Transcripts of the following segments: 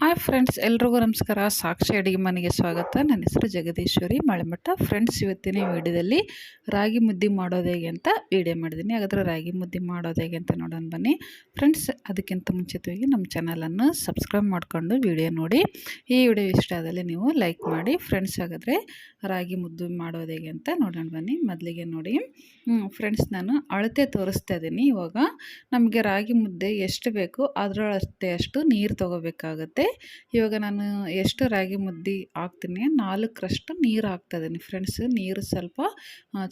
Hi friends ಎಲ್ರಿಗೂ ನಮಸ್ಕಾರ. ಸಾಕ್ಷಿ ಅಡುಗೆ ಮನೆಗೆ ಸ್ವಾಗತ. ನನ್ನ ಹೆಸರು ಜಗದೀಶ್ವರಿ. ಮಳೆಮಠ ಫ್ರೆಂಡ್ಸ್ ಇವತ್ತಿನ ವಿಡಿಯೋದಲ್ಲಿ ರಾಗಿ ಮುದ್ದೆ ಮಾಡೋದು ಹೇಗೆ ಅಂತ ವಿಡಿಯೋ ಮಾಡಿದ್ದೀನಿ. ಹಾಗಾದರೆ ರಾಗಿ ಮುದ್ದೆ ಮಾಡೋದು ಹೇಗೆ ಅಂತ ನೋಡೋಣ ಬನ್ನಿ. ಫ್ರೆಂಡ್ಸ್ ಅದಕ್ಕಿಂತ ಮುಂಚಿತವಾಗಿ ನಮ್ಮ ಚಾನಲನ್ನು ಸಬ್ಸ್ಕ್ರೈಬ್ ಮಾಡಿಕೊಂಡು ವಿಡಿಯೋ ನೋಡಿ. ಈ ವಿಡಿಯೋ ಇಷ್ಟ ಆದಲ್ಲಿ ನೀವು ಲೈಕ್ ಮಾಡಿ. ಫ್ರೆಂಡ್ಸ್ ಹಾಗಾದರೆ ರಾಗಿ ಮುದ್ದೆ ಮಾಡೋದು ಹೇಗೆ ಅಂತ ನೋಡೋಣ ಬನ್ನಿ. ಮೊದಲಿಗೆ ನೋಡಿ. ಫ್ರೆಂಡ್ಸ್ ನಾನು ಅಳತೆ ತೋರಿಸ್ತಾ ಇದ್ದೀನಿ. ಇವಾಗ ನಮಗೆ ರಾಗಿ ಮುದ್ದೆ ಎಷ್ಟು ಬೇಕು ಅದರಳತೆ ಅಷ್ಟು ನೀರು ತೊಗೋಬೇಕಾಗತ್ತೆ. ಇವಾಗ ನಾನು ಎಷ್ಟು ರಾಗಿ ಮುದ್ದೆ ಹಾಕ್ತೀನಿ? ನಾಲ್ಕರಷ್ಟು ನೀರು ಹಾಕ್ತಾಯಿದ್ದೀನಿ ಫ್ರೆಂಡ್ಸ್ ನೀರು ಸ್ವಲ್ಪ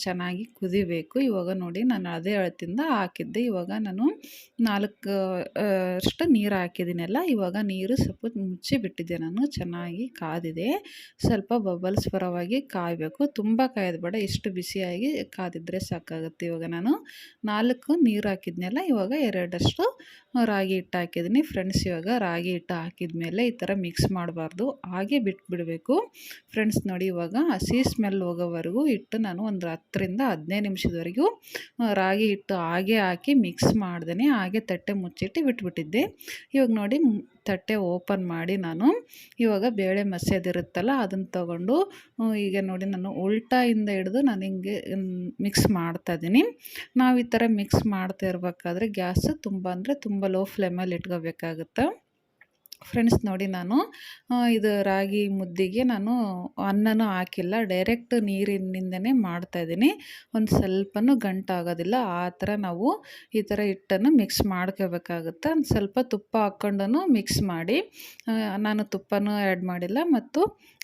ಚೆನ್ನಾಗಿ ಕುದಿಬೇಕು. ಇವಾಗ ನೋಡಿ ನಾನು ಅದೇ ಅಳತಿಂದ ಹಾಕಿದ್ದೆ. ಇವಾಗ ನಾನು ನಾಲ್ಕು ಅಷ್ಟು ನೀರು ಹಾಕಿದ್ದೀನಲ್ಲ ಇವಾಗ ನೀರು ಸ್ವಲ್ಪ ಮುಚ್ಚಿ ಬಿಟ್ಟಿದ್ದೆ ನಾನು. ಚೆನ್ನಾಗಿ ಕಾದಿದೆ. ಸ್ವಲ್ಪ ಬಬಲ್ಸ್ ಪರವಾಗಿ ಕಾಯಬೇಕು. ತುಂಬ ಕಾಯೋದು ಬೇಡ, ಇಷ್ಟು ಬಿಸಿಯಾಗಿ ಕಾದಿದ್ರೆ ಸಾಕಾಗುತ್ತೆ. ಇವಾಗ ನಾನು ನಾಲ್ಕು ನೀರು ಹಾಕಿದ್ನಲ್ಲ, ಇವಾಗ ಎರಡಷ್ಟು ರಾಗಿ ಹಿಟ್ಟು ಹಾಕಿದ್ದೀನಿ. ಫ್ರೆಂಡ್ಸ್ ಇವಾಗ ರಾಗಿ ಹಿಟ್ಟು ಹಾಕಿದ ಮೇಲೆ ಈ ಥರ ಮಿಕ್ಸ್ ಮಾಡಬಾರ್ದು. ಹಾಗೆ ಬಿಟ್ಬಿಡಬೇಕು. ಫ್ರೆಂಡ್ಸ್ ನೋಡಿ ಇವಾಗ ಹಸಿ ಸ್ಮೆಲ್ ಹೋಗೋವರೆಗೂ ಹಿಟ್ಟು ನಾನು ಒಂದು ಹತ್ತರಿಂದ ಹದಿನೈದು ನಿಮಿಷದವರೆಗೂ ರಾಗಿ ಹಿಟ್ಟು ಹಾಗೆ ಹಾಕಿ ಮಿಕ್ಸ್ ಮಾಡ್ದೇ ಹಾಗೆ ತಟ್ಟೆ ಮುಚ್ಚಿಟ್ಟು ಬಿಟ್ಬಿಟ್ಟಿದ್ದೆ. ಇವಾಗ ನೋಡಿ ತಟ್ಟೆ ಓಪನ್ ಮಾಡಿ ನಾನು ಇವಾಗ ಬೇಳೆ ಮಸೆದಿರುತ್ತಲ್ಲ ಅದನ್ನು ತೊಗೊಂಡು ಈಗ ನೋಡಿ ನಾನು ಉಲ್ಟಾಯಿಂದ ಹಿಡಿದು ನಾನು ಹಿಂಗೆ ಮಿಕ್ಸ್ ಮಾಡ್ತಾಯಿದ್ದೀನಿ. ನಾವು ಈ ಥರ ಮಿಕ್ಸ್ ಮಾಡ್ತಾ ಇರಬೇಕಾದ್ರೆ ಗ್ಯಾಸ್ ತುಂಬ ಅಂದರೆ ತುಂಬ ಲೋ ಫ್ಲೇಮಲ್ಲಿ ಇಟ್ಕೋಬೇಕಾಗುತ್ತೆ? ಫ್ರೆಂಡ್ಸ್ ನೋಡಿ ನಾನು. ಇದು ರಾಗಿ ಮುದ್ದಿಗೆ ನಾನು ಅನ್ನನೂ ಹಾಕಿಲ್ಲ ಡೈರೆಕ್ಟ್ ನೀರಿನಿಂದನೇ ಮಾಡ್ತಾಯಿದ್ದೀನಿ ಒಂದು ಸ್ವಲ್ಪನೂ ಗಂಟಾಗೋದಿಲ್ಲ ಆ ಥರ ನಾವು ಈ ಥರ ಹಿಟ್ಟನ್ನು ಮಿಕ್ಸ್ ಮಾಡ್ಕೋಬೇಕಾಗುತ್ತೆ. ಒಂದು ಸ್ವಲ್ಪ ತುಪ್ಪ ಹಾಕ್ಕೊಂಡು ಮಿಕ್ಸ್ ಮಾಡಿ ನಾನು ತುಪ್ಪನೂ ಆ್ಯಡ್ ಮಾಡಿಲ್ಲ ಮತ್ತು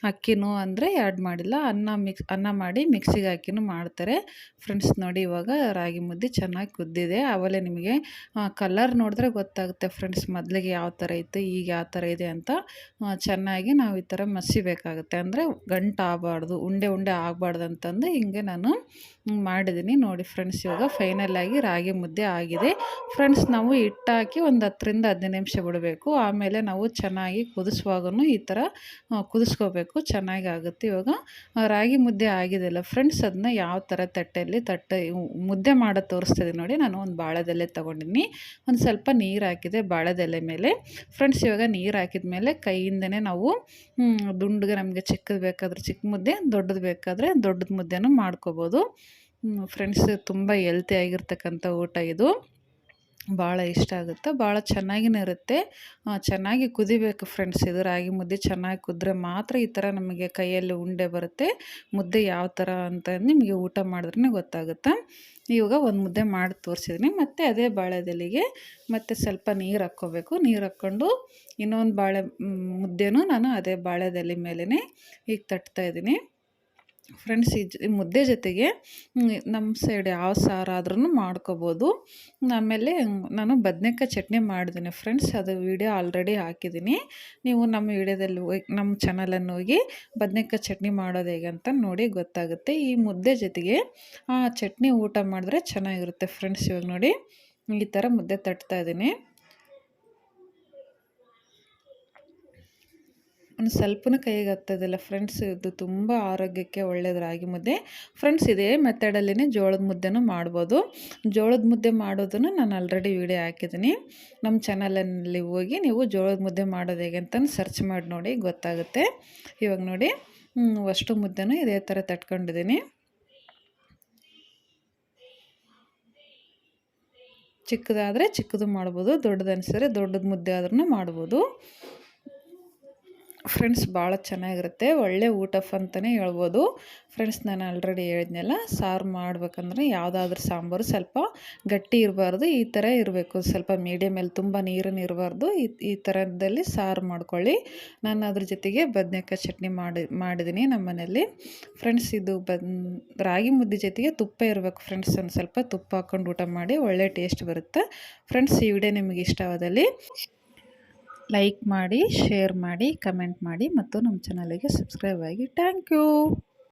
ಅಕ್ಕಿನೂ ಅಂದರೆ ಆ್ಯಡ್ ಮಾಡಿಲ್ಲ. ಅನ್ನ ಮಿಕ್ಸ್ ಅನ್ನ ಮಾಡಿ ಮಿಕ್ಸಿಗೆ ಹಾಕಿನೂ ಮಾಡ್ತಾರೆ. ಫ್ರೆಂಡ್ಸ್ ನೋಡಿ ಇವಾಗ ರಾಗಿ ಮುದ್ದೆ ಚೆನ್ನಾಗಿ ಕುದ್ದಿದೆ. ಆಮೇಲೆ ನಿಮಗೆ ಕಲರ್ ನೋಡಿದ್ರೆ ಗೊತ್ತಾಗುತ್ತೆ ಫ್ರೆಂಡ್ಸ್ ಮೊದಲಿಗೆ ಯಾವ ಥರ ಇತ್ತು, ಈಗ ಯಾವ ಥರ ಇದೆ ಅಂತ ಚೆನ್ನಾಗಿ ನಾವು ಈ ಥರ ಮಸಿಬೇಕಾಗುತ್ತೆ. ಅಂದರೆ ಗಂಟು ಆಗಬಾರ್ದು, ಉಂಡೆ ಉಂಡೆ ಆಗಬಾರ್ದು ಅಂತಂದು ಹಿಂಗೆ ನಾನು ಮಾಡಿದ್ದೀನಿ ನೋಡಿ ಫ್ರೆಂಡ್ಸ್ ಇವಾಗ ಫೈನಲಾಗಿ ರಾಗಿ ಮುದ್ದೆ ಆಗಿದೆ. ಫ್ರೆಂಡ್ಸ್ ನಾವು ಹಿಟ್ಟಾಕಿ ಒಂದು ಹತ್ತರಿಂದ ಹದಿನೈದು ನಿಮಿಷ ಬಿಡಬೇಕು. ಆಮೇಲೆ ನಾವು ಚೆನ್ನಾಗಿ ಕುದಿಸುವಾಗೂ ಈ ಥರ ಕುದಿಸ್ಕೋಬೇಕು. ಚೆನ್ನಾಗಿ ಆಗುತ್ತೆ ಇವಾಗ. ರಾಗಿ ಮುದ್ದೆ ಆಗಿದೆಲ್ಲ ಫ್ರೆಂಡ್ಸ್ ಅದನ್ನ ಯಾವ ಥರ ತಟ್ಟೆಯಲ್ಲಿ ತಟ್ಟೆ ಮುದ್ದೆ ಮಾಡೋ ತೋರಿಸ್ತಿದ್ದೀನಿ ನೋಡಿ. ನಾನು ಒಂದು ಬಾಳೆದೆಲೆ ತೊಗೊಂಡಿನಿ. ಒಂದು ಸ್ವಲ್ಪ ನೀರು ಹಾಕಿದೆ ಬಾಳೆದೆಲೆ ಮೇಲೆ. ಫ್ರೆಂಡ್ಸ್ ಇವಾಗ ನೀರು ಹಾಕಿದ ಮೇಲೆ ಕೈಯಿಂದನೇ ನಾವು ದುಂಡ್ಗೆ ನಮಗೆ ಚಿಕ್ಕದು ಬೇಕಾದರೆ ಚಿಕ್ಕ ಮುದ್ದೆ, ದೊಡ್ಡದು ಬೇಕಾದರೆ ದೊಡ್ಡದು ಮುದ್ದೆನೂ ಮಾಡ್ಕೋಬೋದು. ಫ್ರೆಂಡ್ಸ್ ತುಂಬ ಎಲ್ತಿ ಆಗಿರ್ತಕ್ಕಂಥ ಊಟ ಇದು. ಭಾಳ ಇಷ್ಟ ಆಗುತ್ತೆ. ಭಾಳ ಚೆನ್ನಾಗಿಯೇ ಇರುತ್ತೆ. ಚೆನ್ನಾಗಿ ಕುದಿಬೇಕು ಫ್ರೆಂಡ್ಸ್ ಇದು. ರಾಗಿ ಮುದ್ದೆ ಚೆನ್ನಾಗಿ ಕುದ್ರೆ ಮಾತ್ರ ಈ ಥರ ನಮಗೆ ಕೈಯಲ್ಲಿ ಉಂಡೆ ಬರುತ್ತೆ. ಮುದ್ದೆ ಯಾವ ಥರ ಅಂತ ನಿಮಗೆ ಊಟ ಮಾಡಿದ್ರೇ ಗೊತ್ತಾಗುತ್ತೆ. ಇವಾಗ ಒಂದು ಮುದ್ದೆ ಮಾಡಿ ತೋರಿಸಿದ್ದೀನಿ ಮತ್ತು ಅದೇ ಬಾಳೆದೆಲೆಗೆ ಮತ್ತು ಸ್ವಲ್ಪ ನೀರು ಹಾಕ್ಕೋಬೇಕು. ನೀರು ಹಾಕ್ಕೊಂಡು ಇನ್ನೊಂದು ಬಾಳೆ ಮುದ್ದೆನೂ ನಾನು ಅದೇ ಬಾಳೆದೆಲೆ ಮೇಲೇ ಈಗ ತಟ್ತಾಯಿದ್ದೀನಿ ಫ್ರೆಂಡ್ಸ್ ಈ ಮುದ್ದೆ ಜೊತೆಗೆ ನಮ್ಮ ಸೈಡ್ ಯಾವ ಸಾರಾದ್ರೂ ಮಾಡ್ಕೋಬೋದು. ಆಮೇಲೆ ನಾನು ಬದನೆಕಾಯಿ ಚಟ್ನಿ ಮಾಡಿದ್ದೀನಿ. ಫ್ರೆಂಡ್ಸ್ ಅದು ವಿಡಿಯೋ ಆಲ್ರೆಡಿ ಹಾಕಿದ್ದೀನಿ. ನೀವು ನಮ್ಮ ವಿಡಿಯೋದಲ್ಲಿ ಹೋಗಿ, ನಮ್ಮ ಚಾನಲನ್ನು ಹೋಗಿ ಬದನೆಕಾಯಿ ಚಟ್ನಿ ಮಾಡೋದು ಹೇಗೆ ಅಂತ ನೋಡಿ ಗೊತ್ತಾಗುತ್ತೆ. ಈ ಮುದ್ದೆ ಜೊತೆಗೆ, ಆ ಚಟ್ನಿ ಊಟ ಮಾಡಿದ್ರೆ ಚೆನ್ನಾಗಿರುತ್ತೆ. ಫ್ರೆಂಡ್ಸ್ ಇವಾಗ ನೋಡಿ, ಈ ಥರ ಮುದ್ದೆ ತಟ್ತಾ ಇದ್ದೀನಿ. ಒಂದು ಸ್ವಲ್ಪನೂ ಕೈಗೆ ಹತ್ತೋದಿಲ್ಲ ಫ್ರೆಂಡ್ಸ್ ಇದು ತುಂಬ ಆರೋಗ್ಯಕ್ಕೆ ಒಳ್ಳೆಯದು ರಾಗಿ ಮುದ್ದೆ. ಫ್ರೆಂಡ್ಸ್ ಇದೇ ಮೆಥಡಲ್ಲಿನೇ ಜೋಳದ ಮುದ್ದೆನೂ ಮಾಡ್ಬೋದು. ಜೋಳದ ಮುದ್ದೆ ಮಾಡೋದನ್ನು ನಾನು ಆಲ್ರೆಡಿ ವೀಡಿಯೋ ಹಾಕಿದ್ದೀನಿ. ನಮ್ಮ ಚಾನಲಲ್ಲಿ ಹೋಗಿ ನೀವು ಜೋಳದ ಮುದ್ದೆ ಮಾಡೋದು ಹೇಗೆ ಅಂತ ಸರ್ಚ್ ಮಾಡಿ ನೋಡಿ, ಗೊತ್ತಾಗುತ್ತೆ. ಇವಾಗ ನೋಡಿ ಅಷ್ಟು ಮುದ್ದೆನೂ ಇದೇ ಥರ ತಟ್ಕೊಂಡಿದ್ದೀನಿ. ಚಿಕ್ಕದಾದರೆ ಚಿಕ್ಕದು ಮಾಡ್ಬೋದು, ದೊಡ್ಡದ ದೊಡ್ಡದು ಮುದ್ದೆ ಆದ್ರೂ ಮಾಡ್ಬೋದು. ಫ್ರೆಂಡ್ಸ್ ಭಾಳ ಚೆನ್ನಾಗಿರುತ್ತೆ. ಒಳ್ಳೆ ಊಟ ಅಂತಲೇ ಹೇಳ್ಬೋದು. ಫ್ರೆಂಡ್ಸ್ ನಾನು ಆಲ್ರೆಡಿ ಹೇಳಿದ್ನೆಲ್ಲ, ಸಾರು ಮಾಡಬೇಕಂದ್ರೆ ಯಾವುದಾದ್ರೂ ಸಾಂಬಾರು ಸ್ವಲ್ಪ ಗಟ್ಟಿ ಇರಬಾರ್ದು, ಈ ಥರ ಇರಬೇಕು. ಸ್ವಲ್ಪ ಮೀಡಿಯಮಲ್ಲಿ ತುಂಬ ನೀರನ್ನು ಇರಬಾರ್ದು, ಈ ಈ ಥರದಲ್ಲಿ ಸಾರು ಮಾಡ್ಕೊಳ್ಳಿ. ನಾನು ಅದ್ರ ಜೊತೆಗೆ ಬದನೆಕಾಯಿ ಚಟ್ನಿ ಮಾಡಿ ಮಾಡಿದ್ದೀನಿ ನಮ್ಮ ಮನೆಯಲ್ಲಿ ಫ್ರೆಂಡ್ಸ್ ಇದು ಬದ್, ರಾಗಿ ಮುದ್ದೆ ಜೊತೆಗೆ ತುಪ್ಪ ಇರಬೇಕು. ಫ್ರೆಂಡ್ಸ್ ಒಂದು ಸ್ವಲ್ಪ ತುಪ್ಪ ಹಾಕ್ಕೊಂಡು ಊಟ ಮಾಡಿ, ಒಳ್ಳೆ ಟೇಸ್ಟ್ ಬರುತ್ತೆ. ಫ್ರೆಂಡ್ಸ್ ಈ ವಿಡಿಯೋ ನಿಮಗೆ ಇಷ್ಟವಾದಲ್ಲಿ ಲೈಕ್ ಮಾಡಿ ಶೇರ್ ಮಾಡಿ ಕಮೆಂಟ್ ಮಾಡಿ ಮತ್ತು ನಮ್ಮ ಚಾನಲಿಗೆ ಸಬ್ಸ್ಕ್ರೈಬ್ ಆಗಿ ಥ್ಯಾಂಕ್ ಯು